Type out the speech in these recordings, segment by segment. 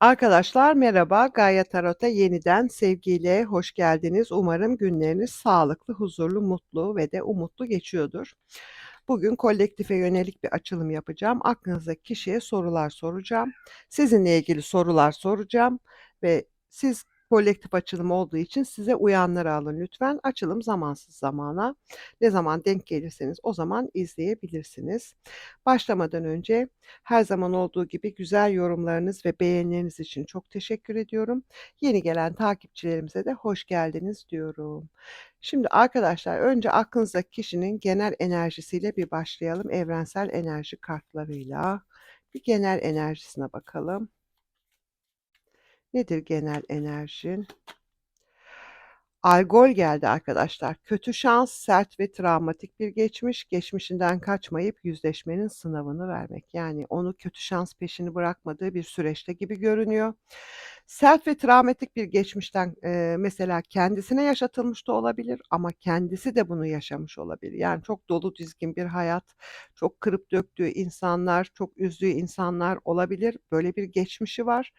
Arkadaşlar merhaba. Gaye Tarot'a yeniden sevgiyle hoş geldiniz. Umarım günleriniz sağlıklı, huzurlu, mutlu ve de umutlu geçiyordur. Bugün kolektife yönelik bir açılım yapacağım. Aklınızdaki kişiye sorular soracağım. Sizinle ilgili sorular soracağım ve siz kolektif açılım olduğu için size uyanları alın lütfen. Açılım zamansız zamana. Ne zaman denk gelirseniz o zaman izleyebilirsiniz. Başlamadan önce her zaman olduğu gibi güzel yorumlarınız ve beğenileriniz için çok teşekkür ediyorum. Yeni gelen takipçilerimize de hoş geldiniz diyorum. Şimdi arkadaşlar önce aklınızdaki kişinin genel enerjisiyle bir başlayalım. Evrensel enerji kartlarıyla bir genel enerjisine bakalım. Nedir genel enerjin? Algol geldi arkadaşlar. Kötü şans, sert ve travmatik bir geçmiş, geçmişinden kaçmayıp yüzleşmenin sınavını vermek. Yani onu kötü şans peşini bırakmadığı bir süreçte gibi görünüyor. Sert ve travmatik bir geçmişten e, mesela kendisine yaşatılmış da olabilir ama kendisi de bunu yaşamış olabilir. Yani çok dolu dizgin bir hayat, çok kırıp döktüğü insanlar, çok üzdüğü insanlar olabilir. Böyle bir geçmişi var.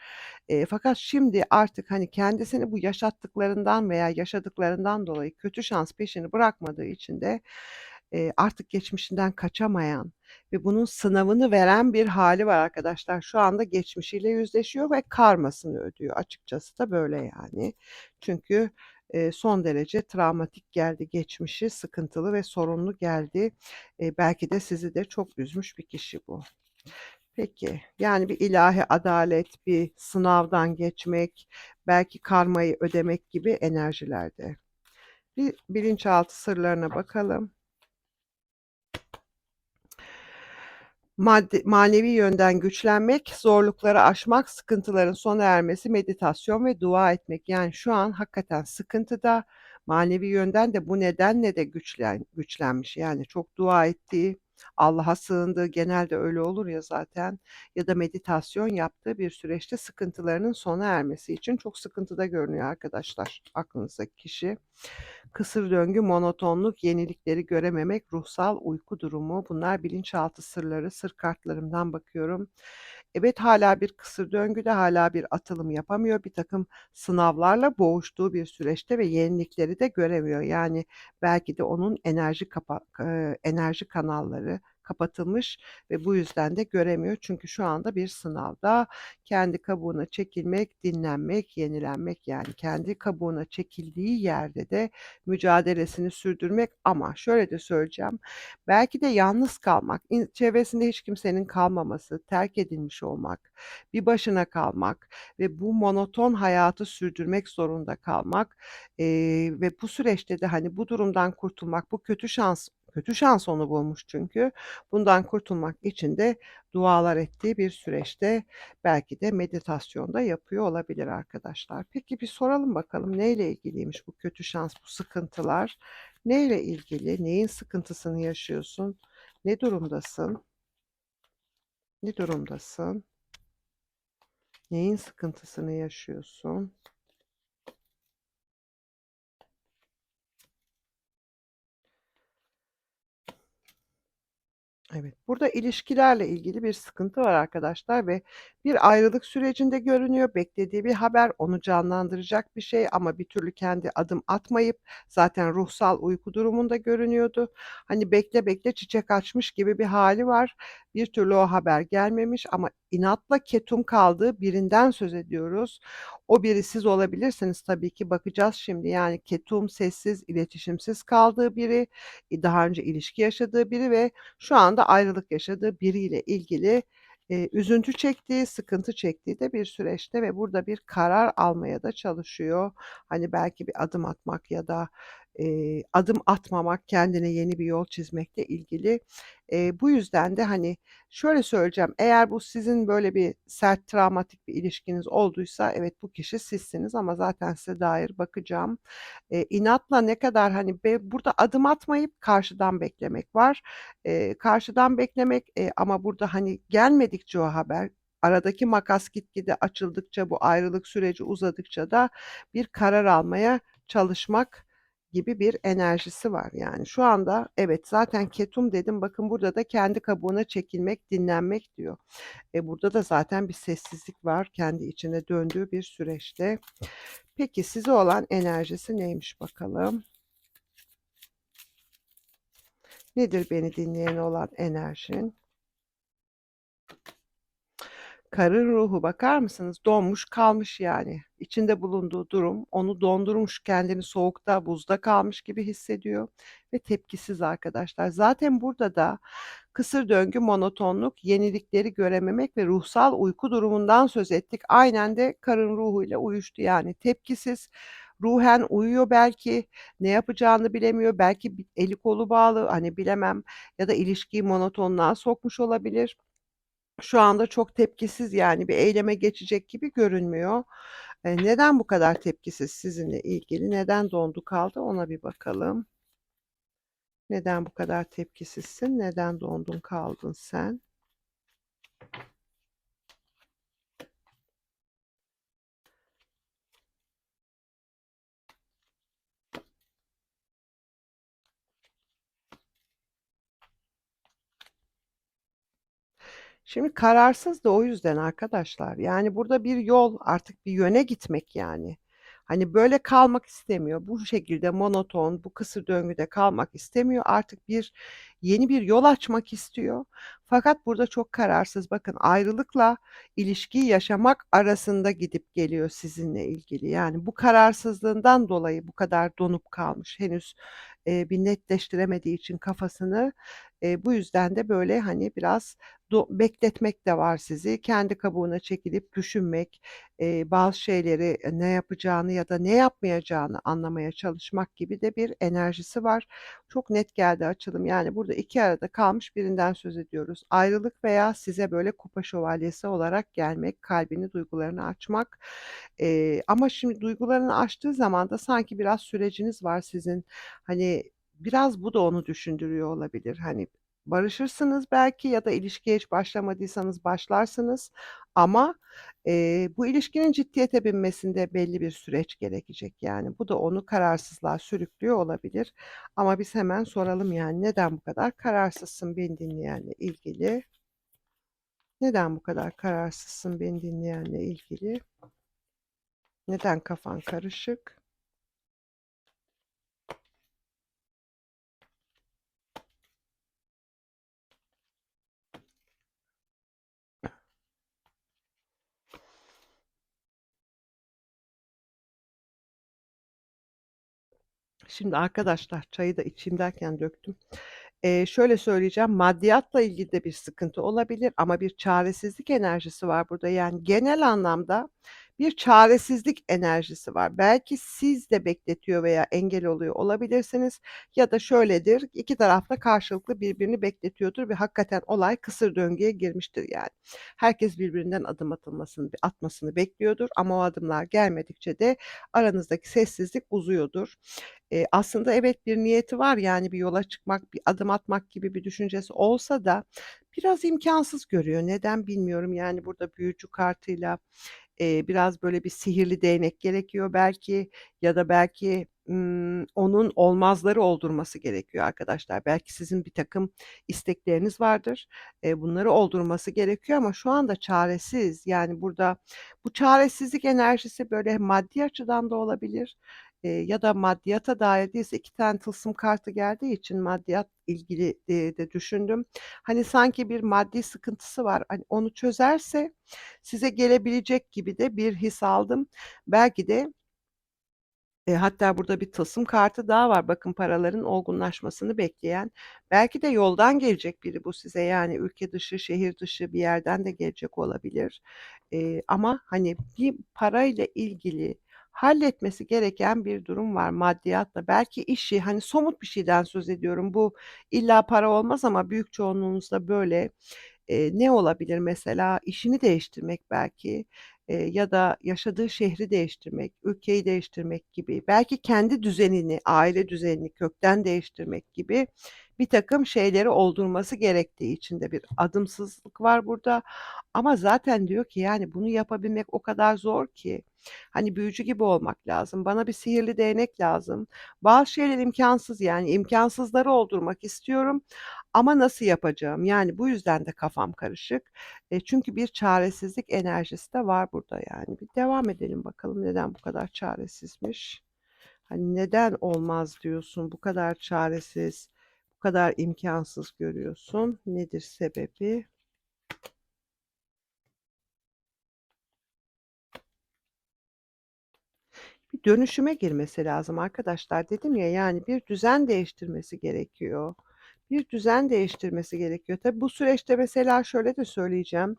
E, fakat şimdi artık hani kendisini bu yaşattıklarından veya yaşadıklarından dolayı kötü şans peşini bırakmadığı için de e, artık geçmişinden kaçamayan ve bunun sınavını veren bir hali var arkadaşlar. Şu anda geçmişiyle yüzleşiyor ve karmasını ödüyor. Açıkçası da böyle yani. Çünkü son derece travmatik geldi geçmişi, sıkıntılı ve sorunlu geldi. Belki de sizi de çok üzmüş bir kişi bu. Peki, yani bir ilahi adalet, bir sınavdan geçmek, belki karmayı ödemek gibi enerjilerde. Bir bilinçaltı sırlarına bakalım. Maddi, manevi yönden güçlenmek, zorlukları aşmak, sıkıntıların sona ermesi, meditasyon ve dua etmek. Yani şu an hakikaten sıkıntıda, manevi yönden de bu nedenle de güçlen, güçlenmiş. Yani çok dua ettiği, Allah'a sığındığı genelde öyle olur ya zaten ya da meditasyon yaptığı bir süreçte sıkıntılarının sona ermesi için çok sıkıntıda görünüyor arkadaşlar aklınızdaki kişi. Kısır döngü, monotonluk, yenilikleri görememek, ruhsal uyku durumu bunlar bilinçaltı sırları, sır kartlarımdan bakıyorum. Evet hala bir kısır döngüde hala bir atılım yapamıyor. Bir takım sınavlarla boğuştuğu bir süreçte ve yenilikleri de göremiyor. Yani belki de onun enerji kapa enerji kanalları kapatılmış ve bu yüzden de göremiyor. Çünkü şu anda bir sınavda kendi kabuğuna çekilmek, dinlenmek, yenilenmek yani kendi kabuğuna çekildiği yerde de mücadelesini sürdürmek ama şöyle de söyleyeceğim. Belki de yalnız kalmak, çevresinde hiç kimsenin kalmaması, terk edilmiş olmak, bir başına kalmak ve bu monoton hayatı sürdürmek zorunda kalmak eee, ve bu süreçte de hani bu durumdan kurtulmak, bu kötü şans Kötü şans onu bulmuş çünkü. Bundan kurtulmak için de dualar ettiği bir süreçte belki de meditasyonda yapıyor olabilir arkadaşlar. Peki bir soralım bakalım neyle ilgiliymiş bu kötü şans, bu sıkıntılar? Neyle ilgili? Neyin sıkıntısını yaşıyorsun? Ne durumdasın? Ne durumdasın? Neyin sıkıntısını yaşıyorsun? Evet, burada ilişkilerle ilgili bir sıkıntı var arkadaşlar ve bir ayrılık sürecinde görünüyor. Beklediği bir haber, onu canlandıracak bir şey ama bir türlü kendi adım atmayıp zaten ruhsal uyku durumunda görünüyordu. Hani bekle bekle çiçek açmış gibi bir hali var. Bir türlü o haber gelmemiş ama inatla ketum kaldığı birinden söz ediyoruz. O biri siz olabilirsiniz tabii ki bakacağız şimdi. Yani ketum, sessiz, iletişimsiz kaldığı biri, daha önce ilişki yaşadığı biri ve şu anda ayrılık yaşadığı biriyle ilgili Eee, üzüntü çektiği, sıkıntı çektiği de bir süreçte ve burada bir karar almaya da çalışıyor. Hani, belki bir adım atmak ya da, eee, adım atmamak, kendine yeni bir yol çizmekle ilgili. Eee, bu yüzden de, hani, şöyle söyleyeceğim, eğer bu sizin böyle bir sert, travmatik bir ilişkiniz olduysa evet, bu kişi sizsiniz ama zaten size dair bakacağım. Eee, inatla ne kadar, hani, be burada adım atmayıp karşıdan beklemek var. Eee, karşıdan beklemek, eee, ama burada, hani, gelmedikçe o haber, aradaki makas gitgide açıldıkça, bu ayrılık süreci uzadıkça da bir karar almaya çalışmak gibi bir enerjisi var yani. Şu anda evet, zaten ketum dedim, bakın burada da kendi kabuğuna çekilmek, dinlenmek diyor. E, burada da zaten bir sessizlik var kendi içine döndüğü bir süreçte. Peki size olan enerjisi neymiş bakalım? Nedir beni dinleyen olan enerjin? Karın ruhu bakar mısınız? Donmuş kalmış yani. İçinde bulunduğu durum onu dondurmuş, kendini soğukta, buzda kalmış gibi hissediyor ve tepkisiz arkadaşlar. Zaten burada da kısır döngü, monotonluk, yenilikleri görememek ve ruhsal uyku durumundan söz ettik. Aynen de karın ruhuyla uyuştu yani. Tepkisiz, ruhen uyuyor belki, ne yapacağını bilemiyor, belki eli kolu bağlı, hani, bilemem ya da ilişkiyi monotonluğa sokmuş olabilir. Şu anda çok tepkisiz, yani, bir eyleme geçecek gibi görünmüyor. Eee, neden bu kadar tepkisiz sizinle ilgili? Neden dondu kaldı? Ona bir bakalım. Neden bu kadar tepkisizsin? Neden dondun kaldın sen? Şimdi kararsız da o yüzden arkadaşlar. Yani, burada bir yol, artık bir yöne gitmek yani. Hani, böyle kalmak istemiyor. Bu şekilde monoton, bu kısır döngüde kalmak istemiyor. Artık bir yeni bir yol açmak istiyor. Fakat burada çok kararsız. Bakın ayrılıkla ilişkiyi yaşamak arasında gidip geliyor sizinle ilgili. Yani, bu kararsızlığından dolayı bu kadar donup kalmış. Henüz, eee, bir netleştiremediği için kafasını, eee, bu yüzden de böyle, hani, biraz bekletmek de var sizi. Kendi kabuğuna çekilip düşünmek, eee, bazı şeyleri, ne yapacağını ya da ne yapmayacağını anlamaya çalışmak gibi de bir enerjisi var. Çok net geldi açılım. Yani, burada 2 arada kalmış birinden söz ediyoruz. Ayrılık veya size böyle kupa şövalyesi olarak gelmek, kalbini, duygularını açmak. Eee, ama şimdi duygularını açtığı zaman da sanki biraz süreciniz var sizin. Hani, biraz bu da onu düşündürüyor olabilir. Hani, barışırsınız belki ya da ilişkiye hiç başlamadıysanız başlarsınız ama, eee, bu ilişkinin ciddiyete binmesinde belli bir süreç gerekecek yani. Bu da onu kararsızlığa sürüklüyor olabilir ama biz hemen soralım yani neden bu kadar kararsızsın beni dinleyenle ilgili? Neden bu kadar kararsızsın beni dinleyenle ilgili? Neden kafan karışık? Şimdi arkadaşlar çayı da içeyim derken döktüm. Eee, şöyle söyleyeceğim, maddiyatla ilgili de bir sıkıntı olabilir ama bir çaresizlik enerjisi var burada. Yani genel anlamda bir çaresizlik enerjisi var. Belki siz de bekletiyor veya engel oluyor olabilirsiniz ya da şöyledir, 2 taraf da karşılıklı birbirini bekletiyordur ve hakikaten olay kısır döngüye girmiştir yani. Herkes birbirinden adım atılmasını atmasını bekliyordur ama o adımlar gelmedikçe de aranızdaki sessizlik uzuyordur. Eee, aslında evet, bir niyeti var, yani bir yola çıkmak, bir adım atmak gibi bir düşüncesi olsa da biraz imkânsız görüyor. Neden bilmiyorum. Yani burada büyücü kartıyla, eee, biraz böyle bir sihirli değnek gerekiyor belki ya da belki, onun olmazları oldurması gerekiyor arkadaşlar. Belki sizin birtakım istekleriniz vardır. Bunları oldurması gerekiyor ama şu anda çaresiz. Yani burada bu çaresizlik enerjisi böyle maddi açıdan da olabilir, eee, ya da maddiyata dair değilse 2 tane tılsım kartı geldiği için maddiyat ilgili, eee, de düşündüm. Hani, sanki bir maddi sıkıntısı var. Hani, onu çözerse size gelebilecek gibi de bir his aldım. Belki de Eee, hatta burada bir tılsım kartı daha var. Bakın paraların olgunlaşmasını bekleyen. Belki de yoldan gelecek biri bu size. Yani ülke dışı, şehir dışı bir yerden de gelecek olabilir. Eee, ama, hani, bir parayla ilgili halletmesi gereken bir durum var maddiyatla. Belki işi, hani, somut bir şeyden söz ediyorum. Bu illa para olmaz ama büyük çoğunluğunuzda böyle. Eee, ne olabilir mesela? İşini değiştirmek belki, eee, ya da yaşadığı şehri değiştirmek, ülkeyi değiştirmek gibi. Belki kendi düzenini, aile düzenini kökten değiştirmek gibi birtakım şeyleri oldurması gerektiği için de bir adımsızlık var burada. Ama zaten diyor ki, yani, bunu yapabilmek o kadar zor ki, hani, büyücü gibi olmak lazım, bana bir sihirli değnek lazım. Bazı şeyler imkânsız, yani, imkânsızları oldurmak istiyorum ama nasıl yapacağım? Yani, bu yüzden de kafam karışık. Eee, çünkü bir çaresizlik enerjisi de var burada, yani. Bir devam edelim bakalım neden bu kadar çaresizmiş? Hani, neden olmaz diyorsun, bu kadar çaresiz, bu kadar imkânsız görüyorsun? Nedir sebebi? Bir dönüşüme girmesi lazım arkadaşlar. Dedim ya, yani, bir düzen değiştirmesi gerekiyor. Bir düzen değiştirmesi gerekiyor. Tabii bu süreçte mesela şöyle de söyleyeceğim,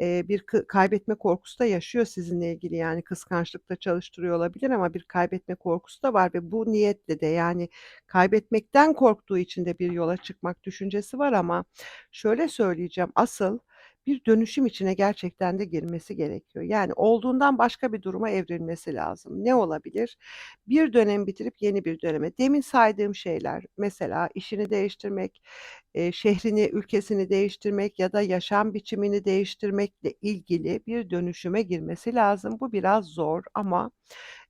eee, bir kaybetme korkusu da yaşıyor sizinle ilgili, yani, kıskançlık da çalıştırıyor olabilir ama bir kaybetme korkusu da var ve bu niyetle de, yani, kaybetmekten korktuğu için de bir yola çıkmak düşüncesi var ama şöyle söyleyeceğim, asıl bir dönüşüm içine gerçekten de girmesi gerekiyor. Yani, olduğundan başka bir duruma evrilmesi lazım. Ne olabilir? Bir dönem bitirip yeni bir döneme. Demin saydığım şeyler, mesela işini değiştirmek, eee, şehrini, ülkesini değiştirmek ya da yaşam biçimini değiştirmekle ilgili bir dönüşüme girmesi lazım. Bu biraz zor ama,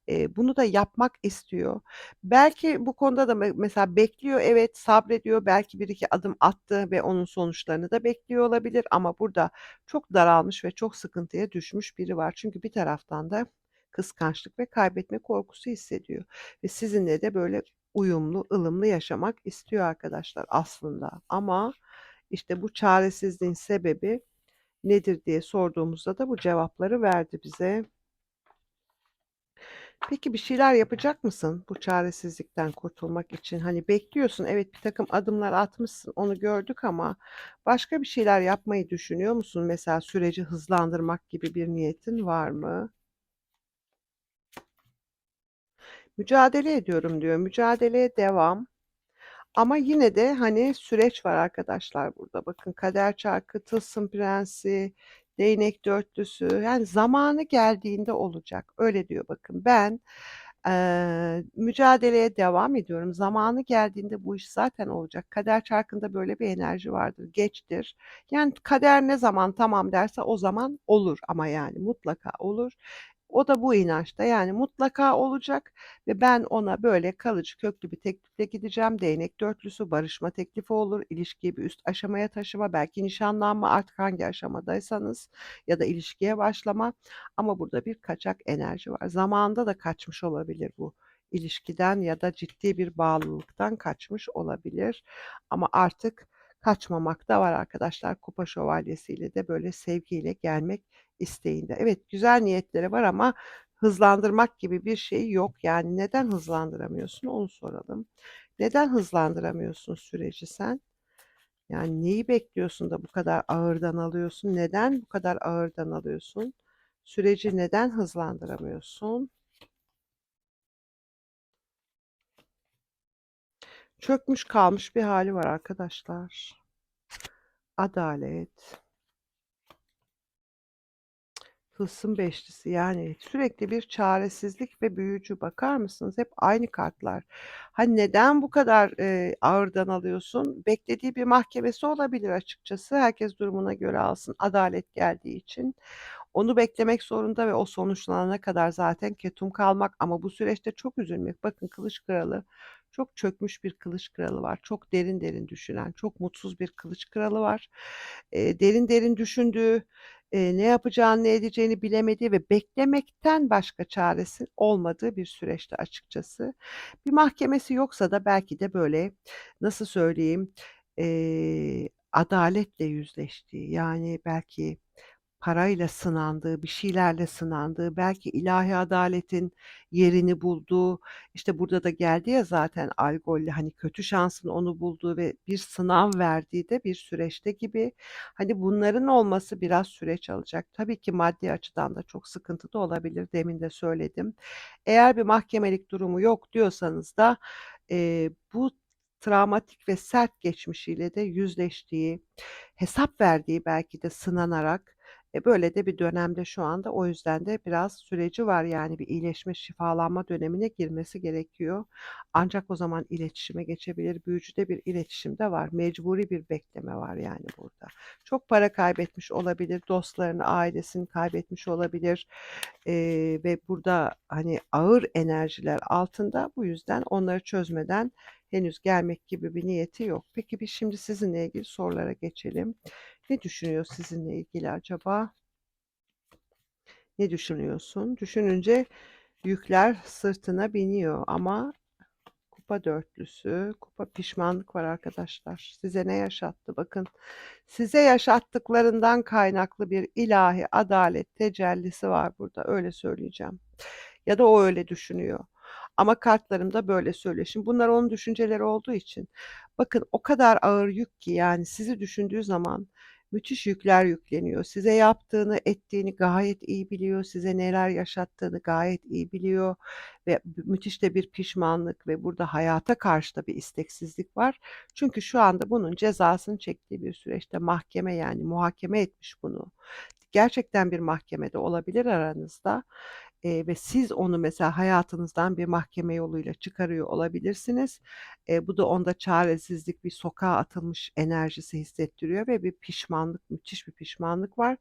eee, bunu da yapmak istiyor. Belki bu konuda da me mesela bekliyor, evet, sabrediyor, belki 1-2 adım attı ve onun sonuçlarını da bekliyor olabilir ama burada çok daralmış ve çok sıkıntıya düşmüş biri var. Çünkü bir taraftan da kıskançlık ve kaybetme korkusu hissediyor ve sizinle de böyle uyumlu, ılımlı yaşamak istiyor arkadaşlar aslında ama, işte, bu çaresizliğin sebebi nedir diye sorduğumuzda da bu cevapları verdi bize. Peki, bir şeyler yapacak mısın bu çaresizlikten kurtulmak için? Hani, bekliyorsun, evet, birtakım adımlar atmışsın, onu gördük ama başka bir şeyler yapmayı düşünüyor musun? Mesela süreci hızlandırmak gibi bir niyetin var mı? "Mücadele ediyorum." diyor. Mücadeleye devam ama yine de, hani, süreç var arkadaşlar burada. Bakın kader çarkı, tılsım prensi, değnek dörtlüsü, yani, zamanı geldiğinde olacak. Öyle diyor bakın. Ben, eee, mücadeleye devam ediyorum. Zamanı geldiğinde bu iş zaten olacak. Kader çarkında böyle bir enerji vardır, geçtir. Yani, kader ne zaman tamam derse o zaman olur ama, yani, mutlaka olur. O da bu inançta, yani, mutlaka olacak ve ben ona böyle kalıcı, köklü bir teklifle gideceğim. Değnek dörtlüsü, barışma teklifi olur, ilişkiyi bir üst aşamaya taşıma, belki nişanlanma, artık hangi aşamadaysanız ya da ilişkiye başlama ama burada bir kaçak enerji var. Zamanında da kaçmış olabilir bu ilişkiden ya da ciddi bir bağlılıktan kaçmış olabilir ama artık kaçmamak da var arkadaşlar. Kupa şövalyesiyle de böyle sevgiyle gelmek isteğinde. Evet, güzel niyetleri var ama hızlandırmak gibi bir şeyi yok. Yani, neden hızlandıramıyorsun onu soralım. Neden hızlandıramıyorsun süreci sen? Yani, neyi bekliyorsun da bu kadar ağırdan alıyorsun? Neden bu kadar ağırdan alıyorsun? Süreci neden hızlandıramıyorsun? Çökmüş kalmış bir hâli var arkadaşlar. Adalet. Tılsım beşlisi, yani, sürekli bir çaresizlik ve büyücü. Bakar mısınız? Hep aynı kartlar. Hani, neden bu kadar, eee, ağırdan alıyorsun? Beklediği bir mahkemesi olabilir açıkçası. Herkes durumuna göre alsın, adalet geldiği için. Onu beklemek zorunda ve o sonuçlanana kadar zaten ketum kalmak ama bu süreçte çok üzülmek. Bakın Kılıç Kralı, çok çökmüş bir Kılıç Kralı var. Çok derin derin düşünen, çok mutsuz bir Kılıç Kralı var. Eee, derin derin düşündüğü, eee, ne yapacağını, ne edeceğini bilemediği ve beklemekten başka çaresi olmadığı bir süreçte açıkçası. Bir mahkemesi yoksa da belki de, böyle, nasıl söyleyeyim, eee, adaletle yüzleştiği, yani, belki parayla sınandığı, bir şeylerle sınandığı, belki ilahi adaletin yerini bulduğu, işte, burada da geldi ya zaten algolle, hani, kötü şansın onu bulduğu ve bir sınav verdiği de bir süreçte gibi. Hani, bunların olması biraz süreç alacak. Tabii ki maddi açıdan da çok sıkıntı da olabilir, demin de söyledim. Eğer bir mahkemelik durumu yok diyorsanız da, eee, bu travmatik ve sert geçmişiyle de yüzleştiği, hesap verdiği belki de sınanarak, e, böyle de bir dönemde şu anda. O yüzden de biraz süreci var, yani bir iyileşme, şifalanma dönemine girmesi gerekiyor. Ancak o zaman iletişime geçebilir. Büyücüde bir iletişim de var. Mecburi bir bekleme var yani burada. Çok para kaybetmiş olabilir, dostlarını, ailesini kaybetmiş olabilir, eee, ve burada, hani, ağır enerjiler altında. Bu yüzden onları çözmeden henüz gelmek gibi bir niyeti yok. Peki, bir şimdi sizinle ilgili sorulara geçelim. Ne düşünüyor sizinle ilgili acaba? Ne düşünüyorsun? Düşününce yükler sırtına biniyor ama kupa dörtlüsü, kupa pişmanlık var arkadaşlar. Size ne yaşattı? Bakın, size yaşattıklarından kaynaklı bir ilahi adalet tecellisi var burada, öyle söyleyeceğim. Ya da o öyle düşünüyor. Ama kartlarım da böyle söylüyor. Şimdi bunlar onun düşünceleri olduğu için bakın o kadar ağır yük ki yani sizi düşündüğü zaman müthiş yükler yükleniyor. Size yaptığını, ettiğini gayet iyi biliyor. Size neler yaşattığını gayet iyi biliyor ve müthiş de bir pişmanlık ve burada hayata karşı da bir isteksizlik var. Çünkü şu anda bunun cezasını çektiği bir süreçte mahkeme yani muhakeme etmiş bunu. Gerçekten bir mahkemede olabilir aranızda, eee, ve siz onu mesela hayatınızdan bir mahkeme yoluyla çıkarıyor olabilirsiniz. Eee, bu da onda çaresizlik, bir sokağa atılmış enerjisi hissettiriyor ve bir pişmanlık, müthiş bir pişmanlık var.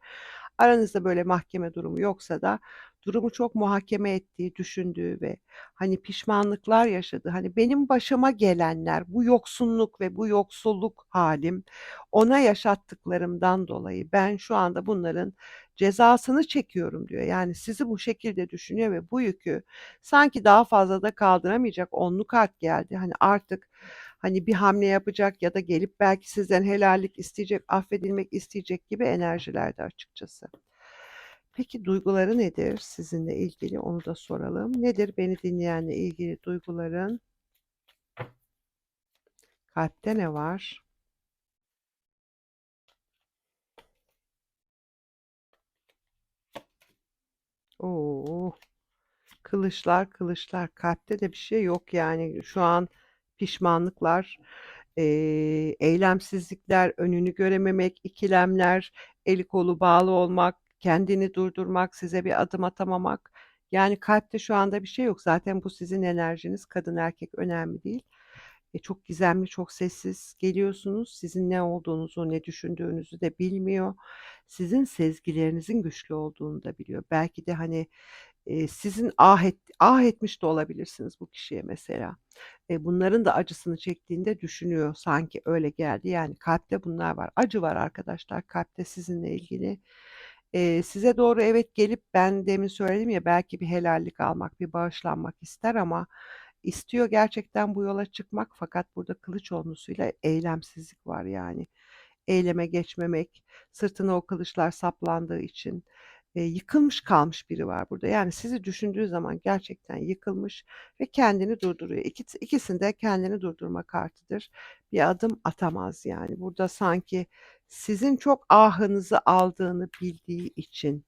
Aranızda böyle mahkeme durumu yoksa da durumu çok muhakeme ettiği, düşündüğü ve, hani, pişmanlıklar yaşadığı, hani, benim başıma gelenler, bu yoksunluk ve bu yoksulluk hâlim, ona yaşattıklarımdan dolayı ben şu anda bunların cezasını çekiyorum diyor. Yani sizi bu şekilde düşünüyor ve bu yükü sanki daha fazla da kaldıramayacak. Onlu kart geldi. Hani, artık, hani, bir hamle yapacak ya da gelip belki sizden helallik isteyecek, affedilmek isteyecek gibi enerjilerde açıkçası. Peki duyguları nedir sizinle ilgili? Onu da soralım. Nedir beni dinleyenle ilgili duyguların? Kalpte ne var? O! Kılıçlar, kılıçlar. Kalpte de bir şey yok yani. Şu an pişmanlıklar, eee, eylemsizlikler, önünü görememek, ikilemler, eli kolu bağlı olmak, kendini durdurmak, size bir adım atamamak. Yani kalpte şu anda bir şey yok. Zaten bu sizin enerjiniz. Kadın erkek önemli değil. E, çok gizemli, çok sessiz geliyorsunuz. Sizin ne olduğunuzu, ne düşündüğünüzü de bilmiyor. Sizin sezgilerinizin güçlü olduğunu da biliyor. Belki de, hani, eee, sizin ah et ah etmiş de olabilirsiniz bu kişiye mesela. Eee, bunların da acısını çektiğini de düşünüyor. Sanki öyle geldi. Yani kalpte bunlar var. Acı var arkadaşlar kalpte sizinle ilgili. Eee, size doğru evet gelip ben demin söyledim ya belki bir helallik almak, bir bağışlanmak ister ama istiyor gerçekten bu yola çıkmak fakat burada kılıç onlusuyla eylemsizlik var yani. Eyleme geçmemek, sırtına o kılıçlar saplandığı için, yıkılmış kalmış biri var burada. Yani sizi düşündüğü zaman gerçekten yıkılmış ve kendini durduruyor. İkisi ikisinin de kendini durdurma kartıdır. Bir adım atamaz yani. Burada sanki sizin çok ahınızı aldığını bildiği için,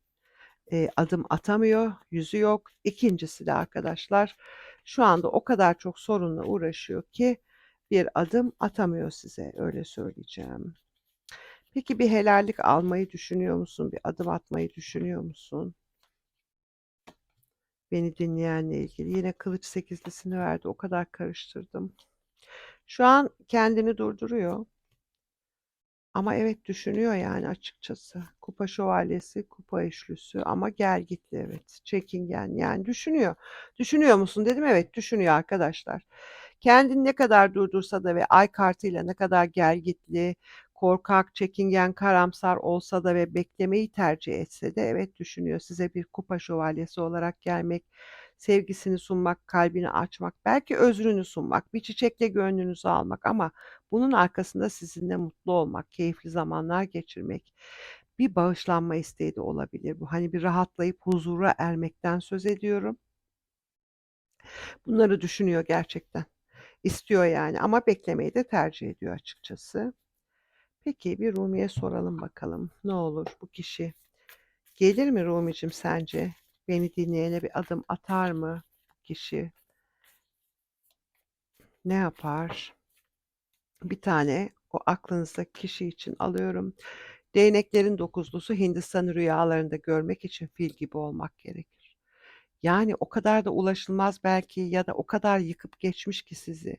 eee, adım atamıyor, yüzü yok. İkincisi de arkadaşlar şu anda o kadar çok sorunla uğraşıyor ki bir adım atamıyor size, öyle söyleyeceğim. Peki bir helallik almayı düşünüyor musun? Bir adım atmayı düşünüyor musun? Beni dinleyenle ilgili. Yine kılıç sekizlisini verdi. O kadar karıştırdım. Şu an kendini durduruyor. Ama evet düşünüyor yani açıkçası. Kupa şövalyesi, kupa üçlüsü ama gelgitli evet. Çekingen yani düşünüyor. Düşünüyor musun dedim. Evet düşünüyor arkadaşlar. Kendini ne kadar durdursa da ve ay kartıyla ne kadar gelgitli, korkak, çekingen, karamsar olsa da ve beklemeyi tercih etse de evet düşünüyor. Size bir kupa şövalyesi olarak gelmek, sevgisini sunmak, kalbini açmak, belki özrünü sunmak, bir çiçekle gönlünüzü almak ama bunun arkasında sizinle mutlu olmak, keyifli zamanlar geçirmek, bir bağışlanma isteği de olabilir bu. Hani bir rahatlayıp huzura ermekten söz ediyorum. Bunları düşünüyor gerçekten. İstiyor yani ama beklemeyi de tercih ediyor açıkçası. Peki bir Rumi'ye soralım bakalım. Ne olur bu kişi gelir mi Rumi'cim sence? Beni dinleyene bir adım atar mı kişi? Ne yapar? Bir tane o aklınızdaki kişi için alıyorum. Değneklerin dokuzlusu Hindistan'ı rüyalarında görmek için fil gibi olmak gerekir. Yani o kadar da ulaşılmaz belki ya da o kadar yıkıp geçmiş ki sizi.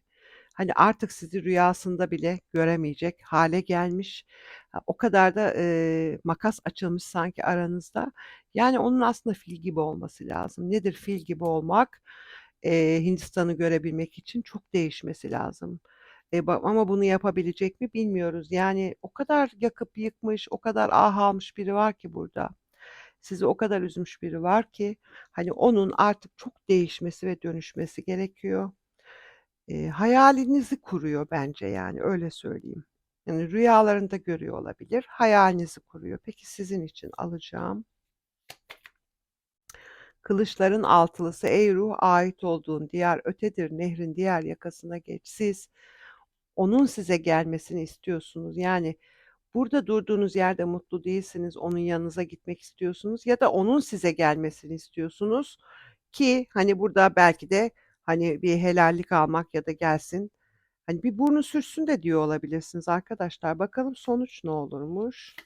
Hani artık sizi rüyasında bile göremeyecek hale gelmiş. O kadar da, eee, makas açılmış sanki aranızda. Yani onun aslında fil gibi olması lazım. Nedir fil gibi olmak? Eee, Hindistan'ı görebilmek için çok değişmesi lazım. Ba ama bunu yapabilecek mi bilmiyoruz. Yani o kadar yakıp yıkmış, o kadar ah almış biri var ki burada. Sizi o kadar üzmüş biri var ki, hani, onun artık çok değişmesi ve dönüşmesi gerekiyor. Eee, hayalinizi kuruyor bence, yani, öyle söyleyeyim. Yani, rüyalarında görüyor olabilir, hayalinizi kuruyor. Peki sizin için alacağım Kılıçların altılısı, ey ruh, ait olduğun diyar ötedir, nehrin diğer yakasına geç. Siz, onun size gelmesini istiyorsunuz. Yani, burada durduğunuz yerde mutlu değilsiniz, onun yanınıza gitmek istiyorsunuz ya da onun size gelmesini istiyorsunuz ki, hani, burada belki de, hani, bir helallik almak ya da gelsin, hani, bir burnu sürtsün de diyor olabilirsiniz arkadaşlar. Bakalım sonuç ne olurmuş?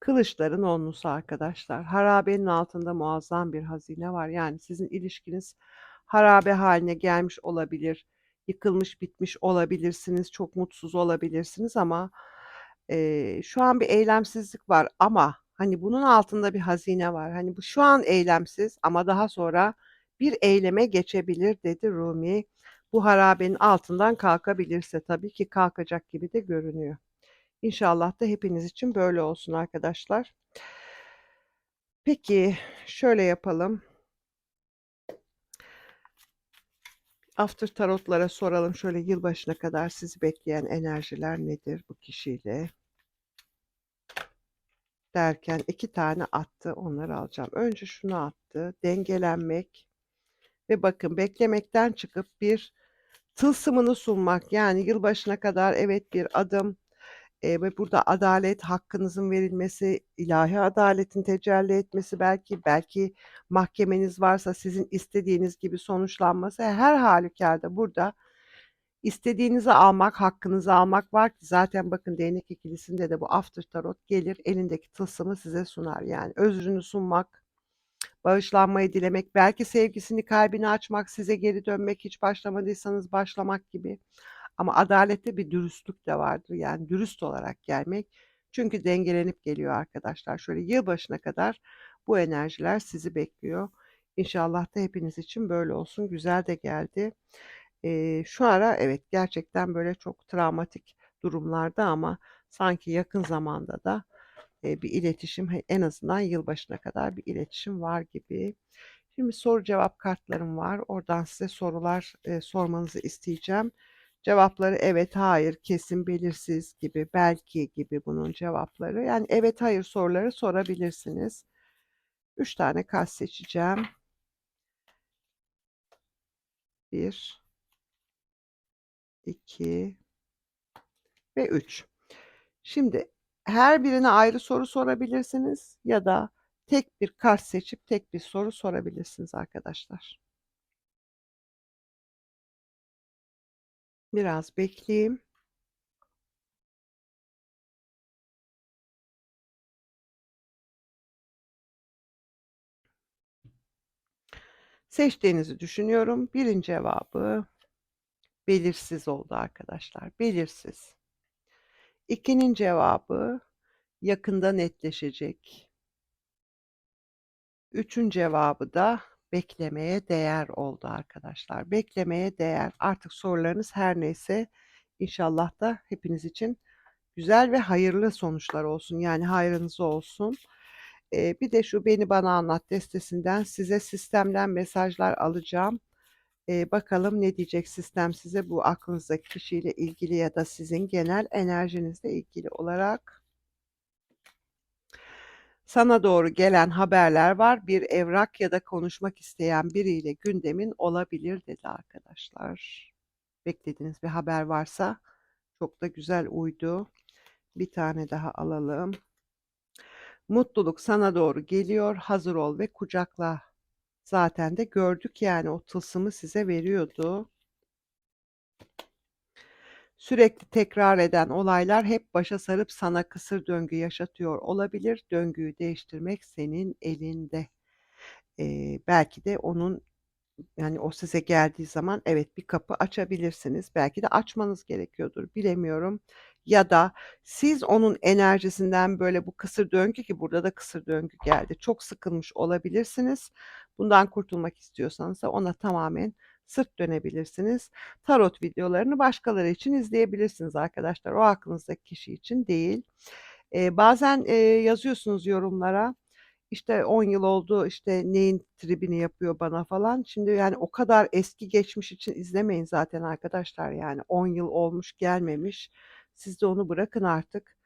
Kılıçların onlusu arkadaşlar. Harabenin altında muazzam bir hazine var. Yani sizin ilişkiniz harabe hâline gelmiş olabilir, yıkılmış bitmiş olabilirsiniz, çok mutsuz olabilirsiniz ama, eee, şu an bir eylemsizlik var ama, hani, bunun altında bir hazine var. Hani, bu şu an eylemsiz ama daha sonra bir eyleme geçebilir dedi Rumi. Bu harabenin altından kalkabilirse tabii ki kalkacak gibi de görünüyor. İnşallah da hepiniz için böyle olsun arkadaşlar. Peki, şöyle yapalım. After tarotlara soralım şöyle yılbaşına kadar sizi bekleyen enerjiler nedir bu kişiyle? Derken 2 tane attı, onları alacağım. Önce şunu attı, dengelenmek ve bakın beklemekten çıkıp bir tılsımını sunmak. Yani yılbaşına kadar evet bir adım, Eee, ve burada adalet, hakkınızın verilmesi, ilahi adaletin tecelli etmesi belki, belki mahkemeniz varsa sizin istediğiniz gibi sonuçlanması, her hâlükârda burada istediğinizi almak, hakkınızı almak var ki zaten bakın değnek ikilisinde de bu after tarot gelir, elindeki tılsımı size sunar. Yani özrünü sunmak, bağışlanmayı dilemek, belki sevgisini, kalbini açmak, size geri dönmek, hiç başlamadıysanız başlamak gibi. Ama adalette bir dürüstlük de vardır. Yani dürüst olarak gelmek. Çünkü dengelenip geliyor arkadaşlar. Şöyle yılbaşına kadar bu enerjiler sizi bekliyor. İnşallah da hepiniz için böyle olsun. Güzel de geldi. Eee, şu ara evet gerçekten böyle çok travmatik durumlarda ama sanki yakın zamanda da, bir iletişim en azından yılbaşına kadar bir iletişim var gibi. Şimdi soru cevap kartlarım var. Oradan size sorular, eee, sormanızı isteyeceğim. Cevapları evet, hayır, kesin, belirsiz gibi, belki gibi bunun cevapları. Yani evet, hayır soruları sorabilirsiniz. 3 tane kart seçeceğim. 1 2 ve 3. Şimdi her birine ayrı soru sorabilirsiniz ya da tek bir kart seçip tek bir soru sorabilirsiniz arkadaşlar. Biraz bekleyeyim. Seçtiğinizi düşünüyorum. Birin cevabı belirsiz oldu arkadaşlar. Belirsiz. 2'nin cevabı yakında netleşecek. 3'ün cevabı da beklemeye değer oldu arkadaşlar. Beklemeye değer. Artık sorularınız her neyse inşallah da hepiniz için güzel ve hayırlı sonuçlar olsun. Yani hayrınıza olsun. Eee, bir de şu Beni Bana Anlat destesinden size sistemden mesajlar alacağım. Eee, bakalım ne diyecek sistem size bu aklınızdaki kişiyle ilgili ya da sizin genel enerjinizle ilgili olarak. Sana doğru gelen haberler var. Bir evrak ya da konuşmak isteyen biriyle gündemin olabilir dedi arkadaşlar. Beklediğiniz bir haber varsa çok da güzel uydu. Bir tane daha alalım. Mutluluk sana doğru geliyor. Hazır ol ve kucakla. Zaten de gördük yani o tılsımı size veriyordu. Sürekli tekrar eden olaylar hep başa sarıp sana kısır döngü yaşatıyor olabilir. Döngüyü değiştirmek senin elinde. Eee, belki de onun, yani, o size geldiği zaman evet, bir kapı açabilirsiniz. Belki de açmanız gerekiyordur, bilemiyorum. Ya da siz onun enerjisinden, böyle, bu kısır döngü ki burada da kısır döngü geldi, çok sıkılmış olabilirsiniz. Bundan kurtulmak istiyorsanız da ona tamamen sırt dönebilirsiniz. Tarot videolarını başkaları için izleyebilirsiniz arkadaşlar. O aklınızdaki kişi için değil. Eee, bazen, eee, yazıyorsunuz yorumlara, işte, 10 yıl oldu, işte, neyin tribini yapıyor bana falan. Şimdi, yani, o kadar eski geçmiş için izlemeyin zaten arkadaşlar, yani. 10 yıl olmuş, gelmemiş. Siz de onu bırakın artık.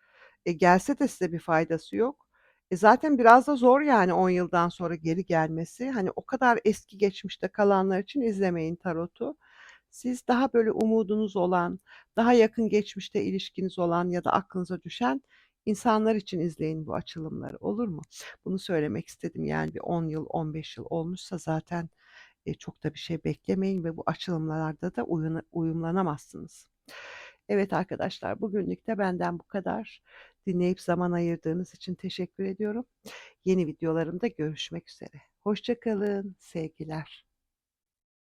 E, gelse de size bir faydası yok. E, zaten biraz da zor, yani, 10 yıldan sonra geri gelmesi. Hani, o kadar eski geçmişte kalanlar için izlemeyin tarotu. Siz daha, böyle, umudunuz olan, daha yakın geçmişte ilişkiniz olan ya da aklınıza düşen insanlar için izleyin bu açılımları, olur mu? Bunu söylemek istedim. Yani, bir 10 yıl, 15 yıl olmuşsa zaten, eee, çok da bir şey beklemeyin ve bu açılımlarda da uyumlanamazsınız. Evet arkadaşlar, bugünlük de benden bu kadar. Dinleyip zaman ayırdığınız için teşekkür ediyorum. Yeni videolarımda görüşmek üzere. Hoşça kalın, sevgiler.